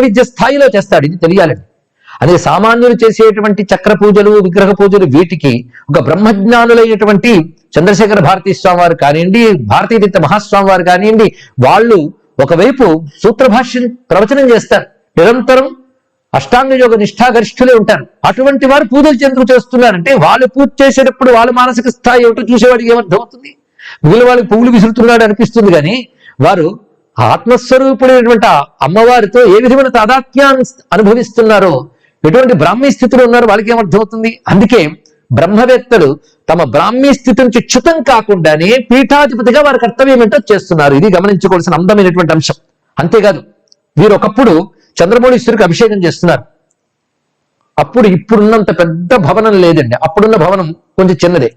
విద్య స్థాయిలో చేస్తాడు ఇది తెలియాలండి అదే సామాన్యులు చేసేటువంటి చక్ర పూజలు విగ్రహ పూజలు వీటికి ఒక బ్రహ్మజ్ఞానులైనటువంటి చంద్రశేఖర భారతీ స్వామి వారు కానివ్వండి భారతీయ మహాస్వామి వారు కానివ్వండి వాళ్ళు ఒకవైపు సూత్రభాష్యం ప్రవచనం చేస్తారు. నిరంతరం అష్టాంగ యోగ నిష్ఠాగరిష్ఠులే ఉంటారు. అటువంటి వారు పూజలు చెందుకు చేస్తున్నారంటే వాళ్ళు పూజ చేసేటప్పుడు వాళ్ళ మానసిక స్థాయి ఏమిటో చూసేవాడికి ఏమర్థమవుతుంది? మిగిలిన వాళ్ళకి పువ్వులు విసురుతున్నాడు అనిపిస్తుంది కానీ వారు ఆత్మస్వరూపుడైనటువంటి అమ్మవారితో ఏ విధమైన తాదాత్మ్యాన్ని అనుభవిస్తున్నారో ఎటువంటి బ్రాహ్మీ స్థితిలో ఉన్నారో వాళ్ళకి ఏమర్థమవుతుంది? అందుకే బ్రహ్మవేత్తలు తమ బ్రాహ్మీ స్థితి నుంచి చ్యుతం కాకుండానే పీఠాధిపతిగా వారి కర్తవ్యం ఏంటో చేస్తున్నారు. ఇది గమనించుకోవాల్సిన అందమైనటువంటి అంశం. అంతేకాదు వీరు ఒకప్పుడు చంద్రమౌళీశ్వరికి అభిషేకం చేస్తున్నారు. అప్పుడు ఇప్పుడున్నంత పెద్ద భవనం లేదండి. అప్పుడున్న భవనం కొంచెం చిన్నదే.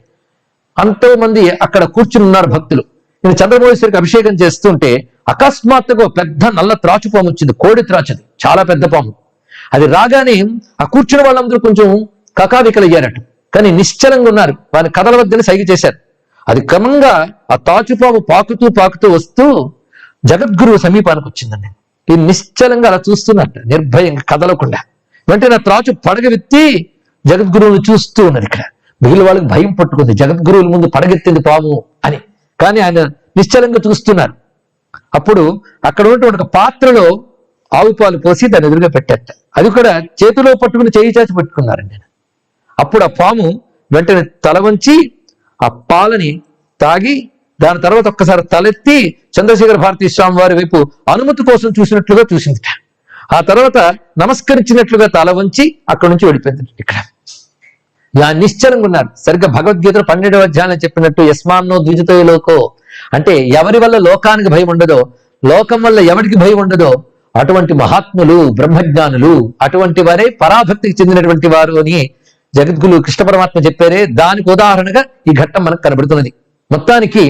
అంతో మంది అక్కడ కూర్చుని ఉన్నారు భక్తులు. నేను చంద్రమౌళీశ్వరికి అభిషేకం చేస్తుంటే అకస్మాత్తుగా పెద్ద నల్ల త్రాచు పాము వచ్చింది. కోడి త్రాచది. చాలా పెద్ద పాము. అది రాగానే ఆ కూర్చున్న వాళ్ళందరూ కొంచెం కకావికలయ్యారట. కానీ నిశ్చలంగా ఉన్నారు. వారిని కదలవద్దని సైగ చేశారు. అది క్రమంగా ఆ తాచుపాము పాకుతూ పాకుతూ వస్తూ జగద్గురువు సమీపానికి వచ్చిందండి. ఈ నిశ్చలంగా అలా చూస్తున్నట్ట నిర్భయంగా కదలకుండా. వెంటనే ఆ త్రాచు పడగవెత్తి జగద్గురువుని చూస్తూ ఉన్నది ఇక్కడ. మిగిలిన వాళ్ళకి భయం పట్టుకుంది. జగద్గురువుల ముందు పడగెత్తింది పాము అని. కానీ ఆయన నిశ్చలంగా చూస్తున్నారు. అప్పుడు అక్కడ ఉన్నటువంటి పాత్రలో ఆవు పాలు పోసి దాన్ని ఎదురుగా పెట్టేట. అది కూడా చేతిలో పట్టుకుని చేయి చాచి పెట్టుకున్నారండి. అప్పుడు ఆ పాము వెంటనే తల వంచి ఆ పాలని తాగి దాని తర్వాత ఒక్కసారి తలెత్తి చంద్రశేఖర భారతీ స్వామి వారి వైపు అనుమతి కోసం చూసినట్లుగా చూసింది ఆ తర్వాత నమస్కరించినట్లుగా తల వంచి అక్కడి నుంచి వెళ్ళిపోయింది ఇక్కడ. నిశ్చలంగా ఉన్నారు సరిగ్గా భగవద్గీతలో పన్నెండవ అధ్యాయం చెప్పినట్టు యస్మాన్నో ద్విజతో లోకో అంటే ఎవరి వల్ల లోకానికి భయం ఉండదో లోకం వల్ల ఎవరికి భయం ఉండదో అటువంటి మహాత్ములు బ్రహ్మజ్ఞానులు అటువంటి వారే పరాభక్తికి చెందినటువంటి వారు అని జగద్గురు కృష్ణ పరమాత్మ చెప్పారే. దానికి ఉదాహరణగా ఈ ఘట్టం మనకు కనబడుతున్నది. మొత్తానికి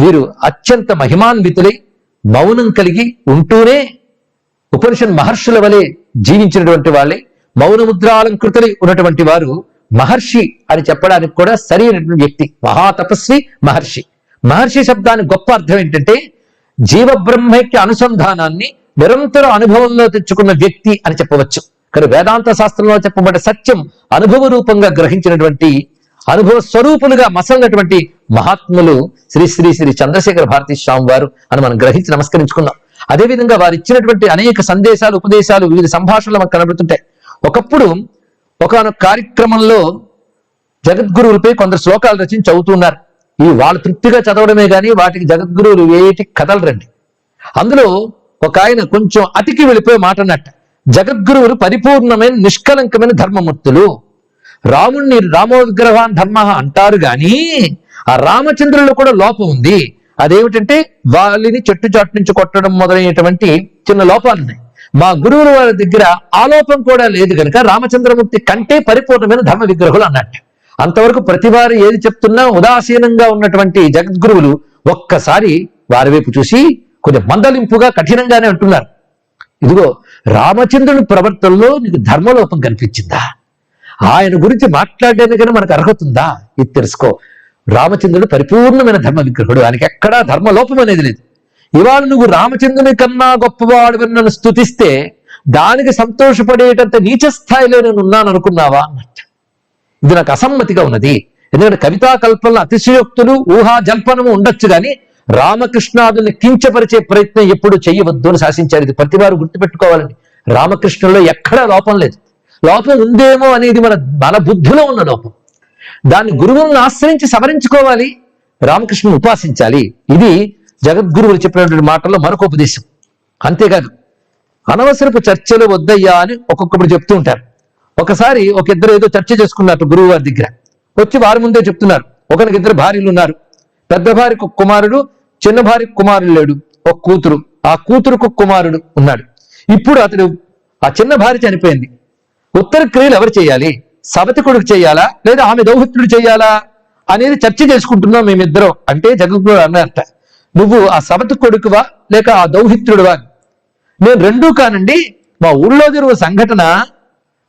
వీరు అత్యంత మహిమాన్వితులై మౌనం కలిగి ఉంటూనే ఉపనిషన్ మహర్షుల వలె జీవించినటువంటి వాళ్ళే మౌనముద్రాలంకృతులై ఉన్నటువంటి వారు మహర్షి అని చెప్పడానికి కూడా సరైనటువంటి వ్యక్తి. మహాతపస్వి మహర్షి. మహర్షి శబ్దానికి గొప్ప అర్థం ఏంటంటే జీవబ్రహ్మైక్య అనుసంధానాన్ని నిరంతర అనుభవంలో తెచ్చుకున్న వ్యక్తి అని చెప్పవచ్చు. కానీ వేదాంత శాస్త్రంలో చెప్పబడ్డ సత్యం అనుభవ రూపంగా గ్రహించినటువంటి అనుభవ స్వరూపులుగా మసలినటువంటి మహాత్ములు శ్రీ శ్రీ శ్రీ చంద్రశేఖర భారతీ స్వామి వారు అని మనం గ్రహించి నమస్కరించుకుందాం అదేవిధంగా వారు ఇచ్చినటువంటి అనేక సందేశాలు ఉపదేశాలు వివిధ సంభాషణలు మనకు కనబడుతుంటాయి. ఒకప్పుడు ఒకనొక కార్యక్రమంలో జగద్గురువులపై కొందరు శ్లోకాలు రచించి చదువుతున్నారు. ఈ వాళ్ళు తృప్తిగా చదవడమే కానీ వాటికి జగద్గురువులు వేటి రండి అందులో ఒక ఆయన కొంచెం అతికి వెళ్ళిపోయి మాట అన్నట్ట జగద్గురువులు పరిపూర్ణమైన నిష్కలంకమైన ధర్మమూర్తులు. రాముణ్ణి రామో ధర్మ అంటారు గాని ఆ రామచంద్రుల్లో కూడా లోపం ఉంది. అదేమిటంటే వాళ్ళని చెట్టు చాటు నుంచి కొట్టడం మొదలైనటువంటి చిన్న లోపాలున్నాయి. మా గురువుల వారి దగ్గర ఆలోపం కూడా లేదు కనుక రామచంద్రమూర్తి కంటే పరిపూర్ణమైన ధర్మ విగ్రహులు అన్నట్టు అంతవరకు ప్రతి వారు ఏది చెప్తున్నా ఉదాసీనంగా ఉన్నటువంటి జగద్గురువులు ఒక్కసారి వారి వైపు చూసి కొంచెం మందలింపుగా కఠినంగానే అంటున్నారు. ఇదిగో రామచంద్రుని ప్రవర్తనలో నీకు ధర్మలోపం కనిపించిందా? ఆయన గురించి మాట్లాడడానికి మనకు అర్హత ఉందా ఇది తెలుసుకో. రామచంద్రుడు పరిపూర్ణమైన ధర్మ విగ్రహుడు. ఆయనకి ఎక్కడా ధర్మలోపం అనేది లేదు. ఇవాళ నువ్వు రామచంద్రుని కన్నా గొప్పవాడు నన్ను స్తుతిస్తే దానికి సంతోషపడేటంత నీచ స్థాయిలో నేను ఉన్నాను అనుకున్నావా అన్నట్టు. ఇది నాకు అసమ్మతిగా ఉన్నది. ఎందుకంటే కవితా కల్పనలో అతిశయోక్తులు ఊహా జల్పనము ఉండొచ్చు కానీ రామకృష్ణాదుల్ని కించపరిచే ప్రయత్నం ఎప్పుడు చేయవద్దు అని శాసించారు. ఇది ప్రతివారు గుర్తుపెట్టుకోవాలండి. రామకృష్ణుల్లో ఎక్కడా లోపం లేదు. లోపం ఉందేమో అనేది మన మన బుద్ధిలో ఉన్న లోపం. దాన్ని గురువులను ఆశ్రయించి సవరించుకోవాలి. రామకృష్ణుని ఉపాసించాలి. ఇది జగద్గురువులు చెప్పినటువంటి మాటల్లో మరొక ఉపదేశం. అంతేకాదు అనవసరపు చర్చలు వద్దయ్యా అని ఒక్కొక్కప్పుడు చెప్తూ ఉంటారు. ఒకసారి ఒక ఇద్దరు ఏదో చర్చ చేసుకున్నారు గురువు వారి దగ్గర. వచ్చి వారి ముందే చెప్తున్నారు. ఒకరికి ఇద్దరు భార్యలు ఉన్నారు. పెద్ద భార్యకు కుమారుడు చిన్న భార్యకు కుమారుడు లేడు. ఒక కూతురు. ఆ కూతురుకు కుమారుడు ఉన్నాడు. ఇప్పుడు అతడు ఆ చిన్న భార్య చనిపోయింది. ఉత్తర క్రియలు ఎవరు చేయాలి? సవతి కొడుకు చేయాలా? లేదా ఆమె దౌహిత్రుడు చేయాలా? అనేది చర్చ చేసుకుంటున్నాం మేమిద్దరం. అంటే జగద్గురు అన్నారట. నువ్వు ఆ సవతి కొడుకువా లేక ఆ దౌహిత్రుడువా? నేను రెండూ కానండి మా ఊళ్ళో జరుగు సంఘటన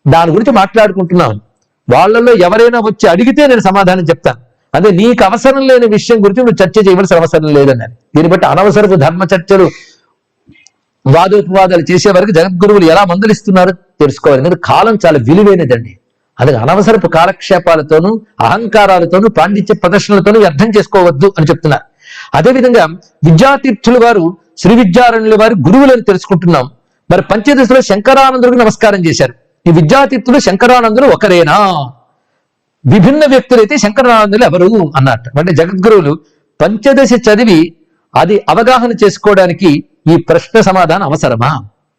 దాని గురించి మాట్లాడుకుంటున్నాను. వాళ్ళల్లో ఎవరైనా వచ్చి అడిగితే నేను సమాధానం చెప్తాను అదే నీకు అవసరం లేని విషయం గురించి నువ్వు చర్చ చేయవలసిన అవసరం లేదన్నారు దీన్ని బట్టి అనవసరపు ధర్మ చర్చలు వాదోపవాదాలు చేసే వరకు జగద్గురువులు ఎలా మందలిస్తున్నారు తెలుసుకోవాలి. ఎందుకంటే కాలం చాలా విలువైనదండి. అందుకే అనవసరపు కాలక్షేపాలతోనూ అహంకారాలతోనూ పాండిత్య ప్రదర్శనలతోనూ వ్యర్థం చేసుకోవద్దు అని చెప్తున్నారు. అదేవిధంగా విద్యాతీర్థులు వారు శ్రీ విద్యారణ్యుల వారి గురువులను తెలుసుకుంటున్నాం. మరి పంచదశలో శంకరానందుడికి నమస్కారం చేశారు. ఈ విద్యాతీర్థులు శంకరానందులు ఒకరేనా? విభిన్న వ్యక్తులైతే శంకరానందులు ఎవరు? అన్నట్టు. అంటే జగద్గురువులు పంచదశ చదివి అది అవగాహన చేసుకోవడానికి ఈ ప్రశ్న సమాధానం అవసరమా?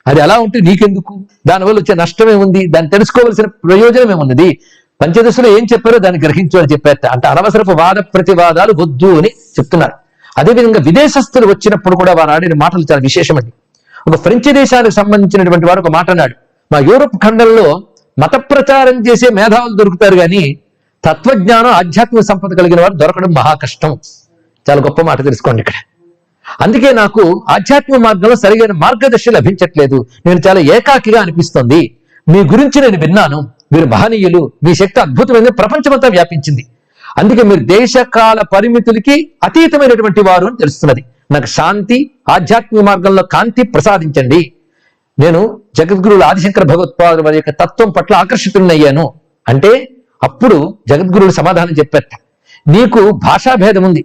అది ఎలా ఉంటే నీకెందుకు? దానివల్ల వచ్చే నష్టం ఏముంది దాన్ని తెలుసుకోవాల్సిన ప్రయోజనం ఏమున్నది పంచదశలో ఏం చెప్పారో దాన్ని గ్రహించు అని చెప్పేట అంటే అనవసరపు వాద ప్రతివాదాలు వద్దు అని చెప్తున్నారు. అదేవిధంగా విదేశస్తులు వచ్చినప్పుడు కూడా వారు ఆడిన మాటలు చాలా విశేషమండి. ఒక ఫ్రెంచ్ దేశానికి సంబంధించినటువంటి వారు ఒక మాట అన్నాడు. మా యూరోప్ ఖండంలో మత ప్రచారం చేసే మేధావులు దొరుకుతారు కానీ తత్వజ్ఞానం ఆధ్యాత్మిక సంపద కలిగిన వారు దొరకడం మహా కష్టం. చాలా గొప్ప మాట తెలుసుకోండి ఇక్కడ. అందుకే నాకు ఆధ్యాత్మిక మార్గంలో సరిగైన మార్గదర్శి లభించట్లేదు. నేను చాలా ఏకాకిగా అనిపిస్తోంది. మీ గురించి నేను విన్నాను. మీరు మహనీయులు. మీ శక్తి అద్భుతమైన ప్రపంచమంతా వ్యాపించింది. అందుకే మీరు దేశకాల పరిమితులకి అతీతమైనటువంటి వారు అని తెలుస్తున్నది. నాకు శాంతి ఆధ్యాత్మిక మార్గంలో కాంతి ప్రసాదించండి. నేను జగద్గురువుల ఆదిశంకర భగవత్పాదుల వారి యొక్క తత్వం పట్ల ఆకర్షితున్నయ్యాను. అంటే అప్పుడు జగద్గురువులు సమాధానం చెప్పేట నీకు భాషా భేదం ఉంది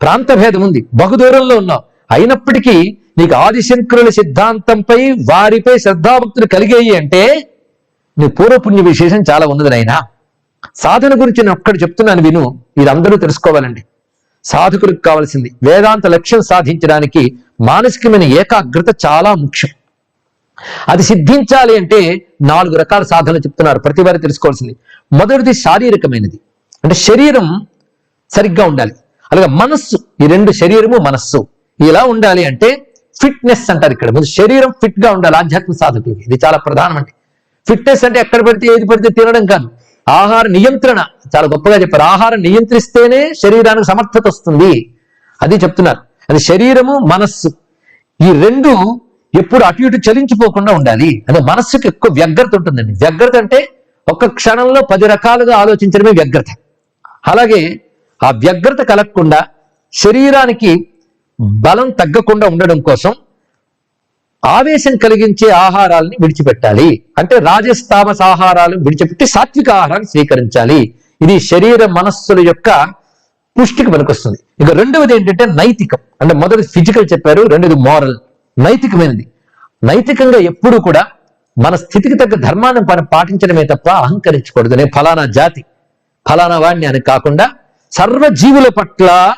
ప్రాంత భేదం ఉంది బహుదూరంలో ఉన్నావు. అయినప్పటికీ నీకు ఆదిశంకరుల సిద్ధాంతంపై వారిపై శ్రద్ధాభక్తులు కలిగేయి అంటే నీ పూర్వపుణ్య విశేషం చాలా ఉన్నది నాయనా. సాధన గురించి నేను ఒక్కటి చెప్తున్నాను విను ఇది అందరూ తెలుసుకోవాలండి. సాధకుడికి కావాల్సింది వేదాంత లక్ష్యం సాధించడానికి మానసికమైన ఏకాగ్రత చాలా ముఖ్యం. అది సిద్ధించాలి అంటే నాలుగు రకాల సాధనలు చెప్తున్నారు ప్రతి వారు తెలుసుకోవాల్సింది. మొదటిది శారీరకమైనది అంటే శరీరం సరిగ్గా ఉండాలి. అలాగే మనస్సు ఈ రెండు శరీరము మనస్సు. ఇలా ఉండాలి అంటే ఫిట్నెస్ అంటారు ఇక్కడ. ముందు శరీరం ఫిట్గా ఉండాలి ఆధ్యాత్మిక సాధకులకి. ఇది చాలా ప్రధానం అండి ఫిట్నెస్ అంటే ఎక్కడ పడితే ఏది పడితే తినడం కాదు. ఆహార నియంత్రణ. చాలా గొప్పగా చెప్పారు. ఆహారం నియంత్రిస్తేనే శరీరానికి సమర్థత వస్తుంది. అది చెప్తున్నారు. అది శరీరము మనస్సు. ఈ రెండు ఎప్పుడు అటు ఇటు చలించిపోకుండా ఉండాలి. అదే మనస్సుకి ఎక్కువ వ్యగ్రత ఉంటుందండి. వ్యగ్రత అంటే ఒక్క క్షణంలో పది రకాలుగా ఆలోచించడమే వ్యగ్రత. అలాగే ఆ వ్యగ్రత కలగకుండా శరీరానికి బలం తగ్గకుండా ఉండడం కోసం ఆవేశం కలిగించే ఆహారాలని విడిచిపెట్టాలి. అంటే రాజస్థామస ఆహారాలు విడిచిపెట్టి సాత్విక ఆహారాన్ని స్వీకరించాలి. ఇది శరీర మనస్సుల యొక్క పుష్టికి పనికొస్తుంది. ఇక రెండవది ఏంటంటే నైతికం. అంటే మొదటి ఫిజికల్ చెప్పారు రెండవది మోరల్. నైతికమైనది. నైతికంగా ఎప్పుడు కూడా మన స్థితికి తగ్గ ధర్మాన్ని మనం పాటించడమే తప్ప అహంకరించకూడదు. నేను ఫలానా జాతి ఫలానా వాడిని అని కాకుండా సర్వజీవుల పట్ల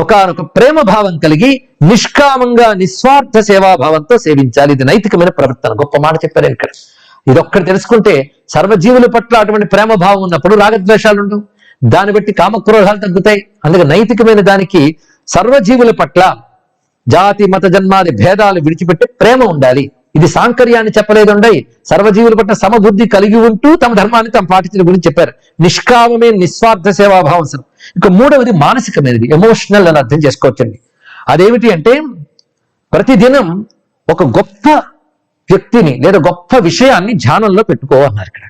ఒకనొక ప్రేమ భావం కలిగి నిష్కామంగా నిస్వార్థ సేవాభావంతో సేవించాలి. ఇది నైతికమైన ప్రవర్తన. గొప్ప మాట చెప్పారు ఇక్కడ. ఇది ఒక్కటి తెలుసుకుంటే సర్వజీవుల పట్ల అటువంటి ప్రేమ భావం ఉన్నప్పుడు రాగద్వేషాలు ఉండవు దాన్ని బట్టి కామక్రోధాలు తగ్గుతాయి. అందుకే నైతికమైన దానికి సర్వజీవుల పట్ల జాతి మత జన్మాది భేదాలు విడిచిపెట్టి ప్రేమ ఉండాలి. ఇది సాంకర్యాన్ని చెప్పలేదుండయి సర్వజీవుల పట్ల సమబుద్ధి కలిగి ఉంటూ తమ ధర్మాన్ని తమ పాటించిన గురించి చెప్పారు. నిష్కామమే నిస్వార్థ సేవాభావం అసలు. ఇక మూడవది మానసికమైనది ఎమోషనల్ అని అర్థం చేసుకోవచ్చండి. అదేమిటి అంటే ప్రతిదినం ఒక గొప్ప వ్యక్తిని లేదా గొప్ప విషయాన్ని ధ్యానంలో పెట్టుకో అన్నారు ఇక్కడ.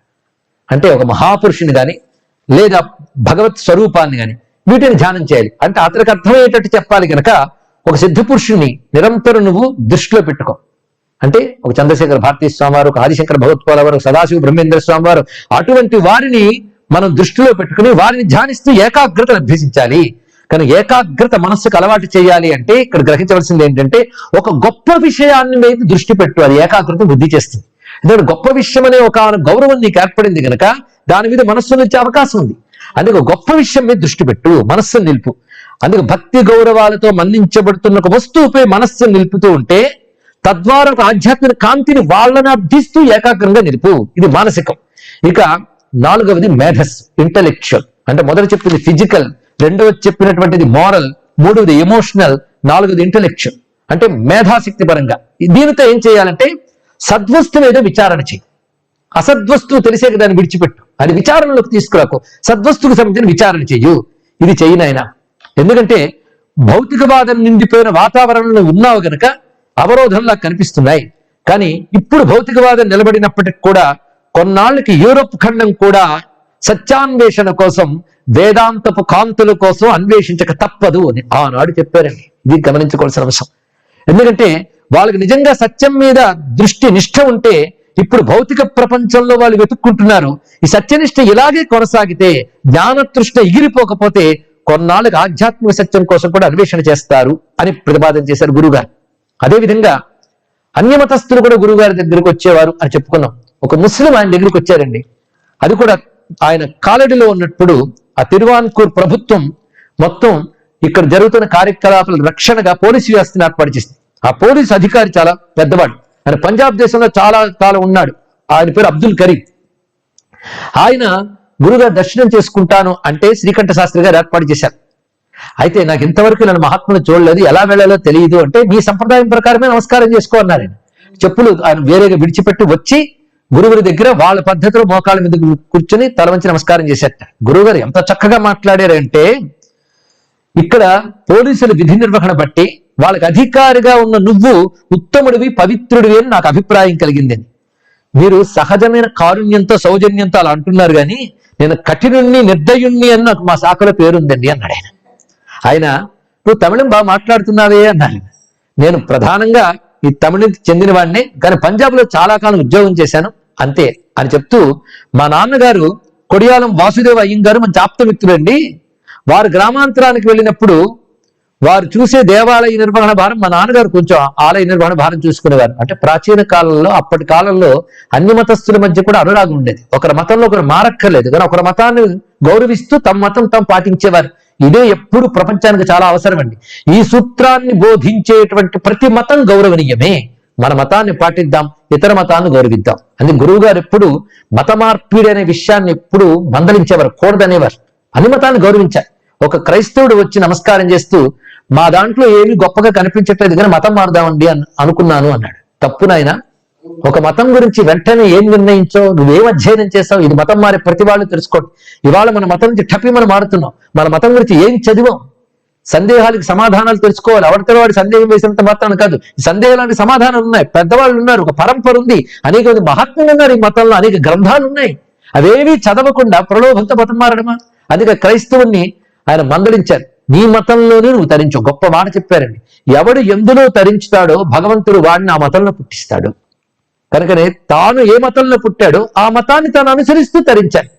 అంటే ఒక మహాపురుషుని గాని లేదా భగవత్ స్వరూపాన్ని గాని వీటిని ధ్యానం చేయాలి. అంటే అతనికి అర్థమయ్యేటట్టు చెప్పాలి కనుక ఒక సిద్ధ పురుషుని నిరంతరం నువ్వు దృష్టిలో పెట్టుకో. అంటే ఒక చంద్రశేఖర భారతీ స్వామి వారు ఒక ఆదిశంకర భగవత్పాల వారు సదాశివ బ్రహ్మేంద్ర స్వామి వారు అటువంటి వారిని మనం దృష్టిలో పెట్టుకుని వారిని ధ్యానిస్తూ ఏకాగ్రత అభ్యసించాలి. కానీ ఏకాగ్రత మనస్సుకు అలవాటు చేయాలి అంటే ఇక్కడ గ్రహించవలసింది ఏంటంటే ఒక గొప్ప విషయాన్ని మీద దృష్టి పెట్టు అది ఏకాగ్రత వృద్ధి చేస్తుంది. ఎందుకంటే గొప్ప విషయం అనే ఒక గౌరవం నీకు ఏర్పడింది కనుక దాని మీద మనస్సును వచ్చే అవకాశం ఉంది. అందుకే గొప్ప విషయం మీద దృష్టి పెట్టు మనస్సును నిలుపు. అందుకే భక్తి గౌరవాలతో మన్నించబడుతున్న ఒక వస్తువుపై మనస్సును నిలుపుతూ ఉంటే తద్వారా ఒక ఆధ్యాత్మిక కాంతిని వాళ్ళని అర్థిస్తూ ఏకాగ్రంగా నిలుపు. ఇది మానసికం. ఇక నాలుగవది మేధస్ ఇంటలెక్చువల్ అంటే మొదటి చెప్పింది ఫిజికల్ రెండవది చెప్పినటువంటిది మోరల్ మూడవది ఎమోషనల్ నాలుగవది ఇంటలెక్చువల్ అంటే మేధాశక్తి పరంగా. దీనితో ఏం చేయాలంటే సద్వస్తు మీద విచారణ చేయి అసద్వస్తువు తెలిసే దాన్ని విడిచిపెట్టు. అది విచారణలోకి తీసుకురాకు. సద్వస్తుకు సంబంధించిన విచారణ చెయ్యు. ఇది చెయ్యి ఎందుకంటే భౌతికవాదం నిండిపోయిన వాతావరణంలో ఉన్నావు గనక అవరోధంలా కనిపిస్తున్నాయి. కానీ ఇప్పుడు భౌతికవాదం నిలబడినప్పటికి కూడా కొన్నాళ్ళకి యూరోప్ ఖండం కూడా సత్యాన్వేషణ కోసం వేదాంతపు కాంతుల కోసం అన్వేషించక తప్పదు అని ఆనాడు చెప్పారండి. ఇది గమనించుకోవాల్సిన అంశం. ఎందుకంటే వాళ్ళకి నిజంగా సత్యం మీద దృష్టి నిష్ఠ ఉంటే ఇప్పుడు భౌతిక ప్రపంచంలో వాళ్ళు వెతుక్కుంటున్నారు. ఈ సత్యనిష్ట ఇలాగే కొనసాగితే జ్ఞానతృష్ణ ఎగిరిపోకపోతే కొన్నాళ్ళకి ఆధ్యాత్మిక సత్యం కోసం కూడా అన్వేషణ చేస్తారు అని ప్రతిపాదన చేశారు గురుగారు. అదేవిధంగా అన్యమతస్థులు కూడా గురువుగారి దగ్గరికి వచ్చేవారు అని చెప్పుకున్నాం. ఒక ముస్లిం ఆయన దగ్గరికి వచ్చారండి. అది కూడా ఆయన కాలడిలో ఉన్నప్పుడు ఆ తిరువాన్కూర్ ప్రభుత్వం మొత్తం ఇక్కడ జరుగుతున్న కార్యకలాపాల రక్షణగా పోలీసు వ్యవస్థను ఏర్పాటు చేసింది. ఆ పోలీసు అధికారి చాలా పెద్దవాడు. ఆయన పంజాబ్ దేశంలో చాలా కాలం ఉన్నాడు. ఆయన పేరు అబ్దుల్ కరీం. ఆయన గురుగారు దర్శనం చేసుకుంటాను అంటే శ్రీకంఠ శాస్త్రి గారు ఏర్పాటు చేశారు. అయితే నాకు ఇంతవరకు నన్ను మహాత్ములు చూడలేదు. ఎలా వెళ్ళాలో తెలియదు అంటే మీ సంప్రదాయం ప్రకారమే నమస్కారం చేసుకో అన్నారు చెప్పులు ఆయన వేరేగా విడిచిపెట్టి వచ్చి గురువురి దగ్గర వాళ్ళ పద్ధతిలో మోకాళ్ళ మీద కూర్చొని తల వంచి నమస్కారం చేసేట గురువుగారు ఎంత చక్కగా మాట్లాడారంటే ఇక్కడ పోలీసుల విధి నిర్వహణ బట్టి వాళ్ళకి అధికారిగా ఉన్న నువ్వు ఉత్తముడివి పవిత్రుడివి అని నాకు అభిప్రాయం కలిగింది మీరు సహజమైన కారుణ్యంతో సౌజన్యంతో అలా అంటున్నారు కానీ నేను కఠినుణ్ణి నిర్దయుణ్ణి అని నాకు మా శాఖలో పేరుందండి అన్నాడు ఆయన. ఆయన నువ్వు తమిళం బాగా మాట్లాడుతున్నావే అన్నాడు నేను ప్రధానంగా ఈ తమిళకి చెందిన వాడిని కానీ పంజాబ్లో చాలా కాలం ఉద్యోగం చేశాను అంతే అని చెప్తూ మా నాన్నగారు కొడియాలం వాసుదేవ అయ్యంగారు మన జాప్తమిత్రుడండి వారు గ్రామాంతరానికి వెళ్ళినప్పుడు వారు చూసే దేవాలయ నిర్వహణ భారం మా నాన్నగారు కొంచెం ఆలయ నిర్వహణ భారం చూసుకునేవారు. అంటే ప్రాచీన కాలంలో అప్పటి కాలంలో అన్ని మతస్థుల మధ్య కూడా అనురాగం ఉండేది. ఒకరి మతంలో ఒకరు మారక్కర్లేదు కానీ ఒకరి మతాన్ని గౌరవిస్తూ తమ మతం తాము పాటించేవారు. ఇదే ఎప్పుడు ప్రపంచానికి చాలా అవసరం అండి ఈ సూత్రాన్ని బోధించేటువంటి ప్రతి మతం గౌరవనీయమే. మన మతాన్ని పాటిద్దాం ఇతర మతాన్ని గౌరవిద్దాం. అందుకే గురువు గారు ఎప్పుడు మత మార్పిడి అనే విషయాన్ని ఎప్పుడు మందలించేవారు కూడదనేవారు. అన్ని మతాన్ని గౌరవించారు ఒక క్రైస్తవుడు వచ్చి నమస్కారం చేస్తూ మా దాంట్లో ఏమీ గొప్పగా కనిపించట్లేదు కానీ మతం మారుదామండి అని అనుకున్నాను అన్నాడు. తప్పునైనా ఒక మతం గురించి వెంటనే ఏం నిర్ణయించావు నువ్వేం అధ్యయనం చేస్తావు ఇది మతం మారే ప్రతి వాళ్ళు తెలుసుకోండి. ఇవాళ మన మతం నుంచి టపి మనం మారుతున్నాం. మన మతం గురించి ఏం చదివాం? సందేహాలకు సమాధానాలు తెలుసుకోవాలి. ఎవరితో వాడి సందేహం వేసినంత మాత్రం కాదు. ఈ సందేహాలకు సమాధానాలు ఉన్నాయి. పెద్దవాళ్ళు ఉన్నారు. ఒక పరంపర ఉంది. అనేక మంది మహాత్ములు ఉన్నారు ఈ మతంలో. అనేక గ్రంథాలు ఉన్నాయి. అవేవి చదవకుండా ప్రలోభంతో మతం మారడమా? అందుకే క్రైస్తవుని ఆయన మందలించారు. నీ మతంలోనే నువ్వు తరించు. గొప్ప మాట చెప్పారండి. ఎవడు ఎందులో తరించుతాడో భగవంతుడు వాడిని ఆ మతంలో పుట్టిస్తాడు. కనుకనే తాను ఏ మతంలో పుట్టాడో ఆ మతాన్ని తాను అనుసరిస్తూ తరించాలి.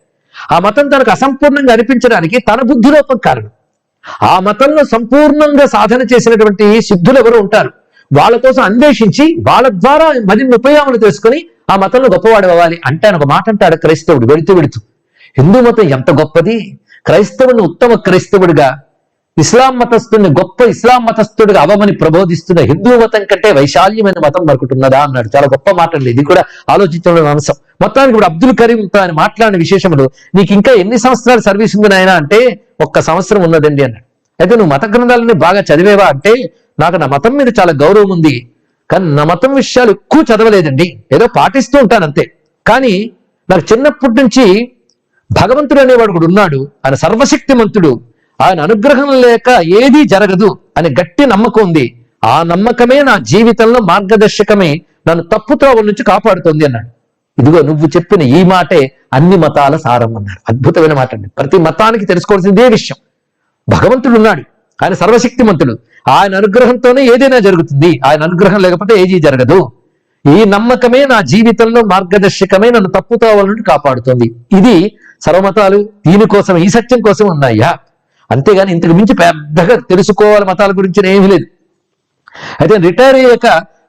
ఆ మతం తనకు అసంపూర్ణంగా అనిపించడానికి తన బుద్ధిలోపం కారణం. ఆ మతంలో సంపూర్ణంగా సాధన చేసినటువంటి సిద్ధులు ఎవరు ఉంటారు. వాళ్ళ కోసం అన్వేషించి వాళ్ళ ద్వారా మరిన్ని ఉపయోగాలు తెలుసుకుని ఆ మతంలో గొప్పవాడు అవ్వాలి అంటే ఆయన ఒక మాట అంటాడు క్రైస్తవుడు వెళుతూ వెళుతూ. హిందూ మతం ఎంత గొప్పది? క్రైస్తవుని ఉత్తమ క్రైస్తవుడిగా ఇస్లాం మతస్థుడిని గొప్ప ఇస్లాం మతస్థుడిగా అవమని ప్రబోధిస్తున్న హిందూ మతం కంటే వైశాల్యమైన మతం మరొకటి ఉన్నదా అన్నాడు. చాలా గొప్ప మాటలు ఇది కూడా ఆలోచించడం అంశం. మొత్తానికి ఇప్పుడు అబ్దుల్ కరీం తాను మాట్లాడిన విశేషములు నీకు ఇంకా ఎన్ని సంవత్సరాలు సర్వీస్ ఉంది నాయన? అంటే ఒక్క సంవత్సరం ఉన్నదండి అన్నాడు. అయితే నువ్వు మత గ్రంథాలని బాగా చదివేవా? అంటే నాకు నా మతం మీద చాలా గౌరవం ఉంది. కానీ నా మతం విషయాలు ఎక్కువ చదవలేదండి. ఏదో పాటిస్తూ ఉంటాను అంతే. కానీ నాకు చిన్నప్పటి నుంచి భగవంతుడు అనేవాడు కూడా ఉన్నాడు. ఆయన సర్వశక్తిమంతుడు. ఆయన అనుగ్రహం లేక ఏదీ జరగదు అని గట్టి నమ్మకం ఉంది. ఆ నమ్మకమే నా జీవితంలో మార్గదర్శకమే. నన్ను తప్పుత్రోవ నుంచి కాపాడుతుంది అన్నాడు. ఇదిగో నువ్వు చెప్పిన ఈ మాటే అన్ని మతాల సారం అన్నారు. అద్భుతమైన మాట అండి. ప్రతి మతానికి తెలుసుకోవాల్సిందే విషయం. భగవంతుడు ఉన్నాడు. ఆయన సర్వశక్తిమంతుడు. ఆయన అనుగ్రహంతోనే ఏదైనా జరుగుతుంది. ఆయన అనుగ్రహం లేకపోతే ఏదీ జరగదు. ఈ నమ్మకమే నా జీవితంలో మార్గదర్శకమే. నన్ను తప్పుతో నుండి కాపాడుతుంది. ఇది సర్వమతాలు దీనికోసం ఈ సత్యం కోసం ఉన్నాయా? అంతేగాని ఇంతకు మించి పెద్దగా తెలుసుకోవాలి మతాల గురించి ఏమీ లేదు. అయితే రిటైర్ అయ్యాక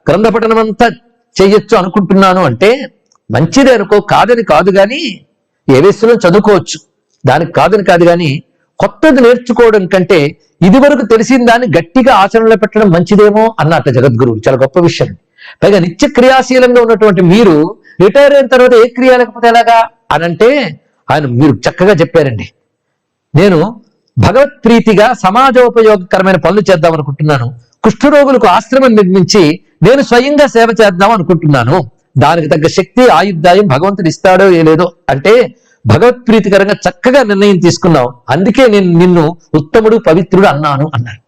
గ్రంథ పఠనం అంతా చేయొచ్చు అనుకుంటున్నాను అంటే మంచిదే అనుకో కాదని కాదు కానీ ఏ వయస్సులో చదువుకోవచ్చు. దానికి కాదని కాదు కానీ కొత్తది నేర్చుకోవడం కంటే ఇదివరకు తెలిసిన దాన్ని గట్టిగా ఆచరణలో పెట్టడం మంచిదేమో అన్నట్టు జగద్గురువు. చాలా గొప్ప విషయం. పైగా నిత్య క్రియాశీలంగా ఉన్నటువంటి మీరు రిటైర్ అయిన తర్వాత ఏ క్రియ లేకపోతే ఎలాగా? అని అంటే ఆయన మీరు చక్కగా చెప్పారండి. నేను భగవత్ ప్రీతిగా సమాజోపయోగకరమైన పనులు చేద్దాం అనుకుంటున్నాను. కుష్ఠరోగులకు ఆశ్రమం నిర్మించి నేను స్వయంగా సేవ చేద్దాం అనుకుంటున్నాను. దానికి తగ్గ శక్తి ఆయుర్దాయం భగవంతుడు ఇస్తాడో ఏ లేదో అంటే భగవత్ ప్రీతికరంగా చక్కగా నిర్ణయం తీసుకున్నావు. అందుకే నేను నిన్ను ఉత్తముడు పవిత్రుడు అన్నాను అన్నాడు.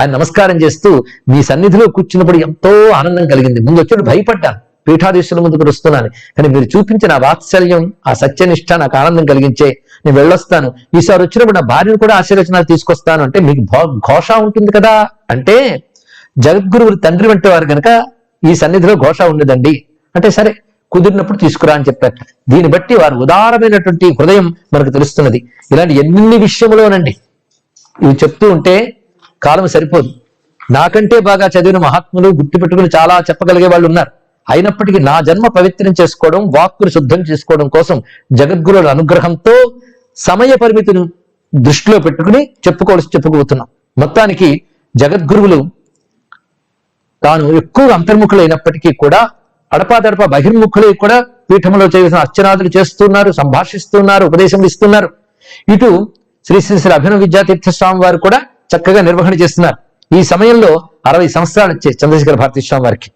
ఆయన నమస్కారం చేస్తూ మీ సన్నిధిలో కూర్చున్నప్పుడు ఎంతో ఆనందం కలిగింది. ముందు వచ్చాడు భయపడ్డాను. పీఠాధీశుల ముందుకు వస్తున్నాను. కానీ మీరు చూపించిన వాత్సల్యం ఆ సత్యనిష్ట నాకు ఆనందం కలిగించే నేను వెళ్ళొస్తాను. ఈసారి వచ్చినప్పుడు నా భార్యను కూడా ఆశీర్వచనాలు తీసుకొస్తాను. అంటే మీకు భో- ఘోష ఉంటుంది కదా? అంటే జగద్గురువులు తండ్రి వంటి వారు కనుక ఈ సన్నిధిలో ఘోష ఉండదండి. అంటే సరే కుదిరినప్పుడు తీసుకురా అని చెప్పారు. దీన్ని బట్టి వారు ఉదారమైనటువంటి హృదయం మనకు తెలుస్తున్నది. ఇలాంటి ఎన్ని విషయములోనండి. ఇవి చెప్తూ ఉంటే కాలం సరిపోదు. నాకంటే బాగా చదివిన మహాత్ములు గుర్తుపెట్టుకుని చాలా చెప్పగలిగే వాళ్ళు ఉన్నారు. అయినప్పటికీ నా జన్మ పవిత్రం చేసుకోవడం వాక్కును శుద్ధం చేసుకోవడం కోసం జగద్గురుల అనుగ్రహంతో సమయ పరిమితిని దృష్టిలో పెట్టుకుని చెప్పుకోవాల్సి చెప్పుకోబోతున్నాం. మొత్తానికి జగద్గురువులు తాను ఎక్కువ అంతర్ముఖులైనప్పటికీ కూడా అడపాదడప బహిర్ముఖులై కూడా పీఠంలో చేసిన అర్చనాదులు చేస్తున్నారు సంభాషిస్తున్నారు ఉపదేశం ఇస్తున్నారు. ఇటు శ్రీ శ్రీ శ్రీ అభినవ విద్యాతీర్థ స్వామి వారు కూడా చక్కగా నిర్వహణ చేస్తున్నారు. ఈ సమయంలో అరవై సంవత్సరాలు వచ్చాయి చంద్రశేఖర భారతీ స్వామి వారికి.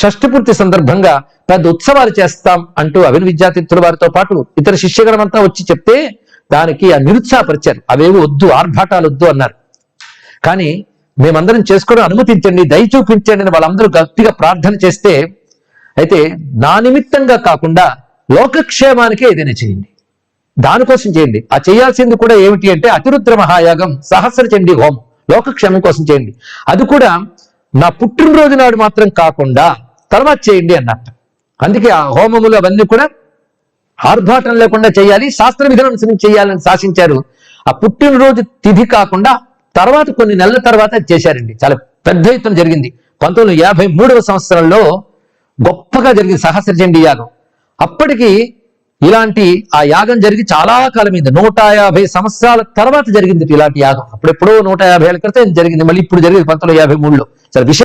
షష్ఠి పూర్తి సందర్భంగా పెద్ద ఉత్సవాలు చేస్తాం అంటూ అవిన విద్యాతీర్థుల వారితో పాటు ఇతర శిష్యగణమంతా వచ్చి చెప్తే దానికి ఆ నిరుత్సాహపరిచారు. అవేవి వద్దు ఆర్భాటాలు వద్దు అన్నారు. కానీ మేమందరం చేసుకోవడం అనుమతించండి దయ చూపించండి అని వాళ్ళందరూ గట్టిగా ప్రార్థన చేస్తే అయితే నా నిమిత్తంగా కాకుండా లోకక్షేమానికే ఏదైనా చేయండి. దానికోసం చేయండి. ఆ చేయాల్సింది కూడా ఏమిటి అంటే అతిరుద్ర మహాయాగం సహస్ర చండీ హోమం లోకక్షేమం కోసం చేయండి. అది కూడా నా పుట్టినరోజు నాడు మాత్రం కాకుండా తర్వాత చేయండి అన్నట్టు. అందుకే ఆ హోమములు అవన్నీ కూడా ఆర్భాటం లేకుండా చేయాలి శాస్త్ర విధానం అనుసరించి చేయాలని శాసించారు. ఆ పుట్టినరోజు తిథి కాకుండా తర్వాత కొన్ని నెలల తర్వాత చేశారండి. చాలా పెద్ద ఎత్తున జరిగింది. పంతొమ్మిది యాభై మూడవ సంవత్సరంలో గొప్పగా జరిగింది సహస్ర చండీ యాగం. అప్పటికి ఇలాంటి ఆ యాగం జరిగి చాలా కాలమైంది నూట యాభై సంవత్సరాల తర్వాత జరిగింది ఇలాంటి యాగం. అప్పుడెప్పుడో నూట యాభై ఏళ్ళ క్రితం జరిగింది. మళ్ళీ ఇప్పుడు జరిగింది పంతొమ్మిది యాభై మూడులో. చాలా విషయం